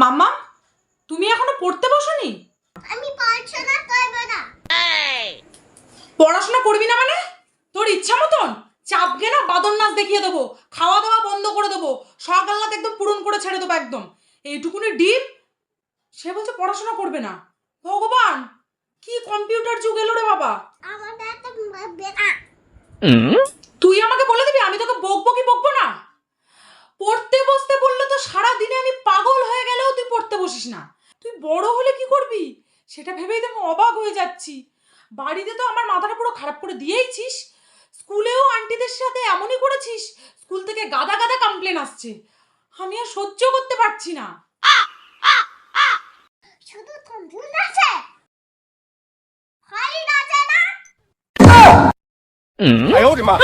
মাম্মা তুমি এখনও পড়তে বসনি? আমি পড়াশোনা করব না। পড়াশোনা করবি না মানে? তোর ইচ্ছা মতন চাপকে না বাদর নাচ দেখিয়ে দেবো খাওয়া দাওয়া বন্ধ করে দেবো সকালনাথ একদম পূরণ করে ছেড়ে দেবো একদম। এইটুকুনি ডিপ সে বলছে পড়াশোনা করবে না। ভগবান কি কম্পিউটার যুগ এলো রে বাবা। আমাদের একটা বেকা তুই আমাকে বলে দিবি আমি তোকে বকবো কি বকবো না পড়তে বসতে বললে তো সারা দিনে আমি পাগল হয়ে গেলেও আসিস না। তুই বড় হলে কি করবি? সেটা ভেবেই তো আমি অবাক হয়ে যাচ্ছি। বাড়িতে তো আমার মাথাটা পুরো খারাপ করে দিয়েইছিস স্কুলেও আন্টিদের সাথে এমনই করেছিস স্কুল থেকে গাদা গাদা কমপ্লেন আসছে। আমি আর সহ্য করতে পারছি না। শুধু না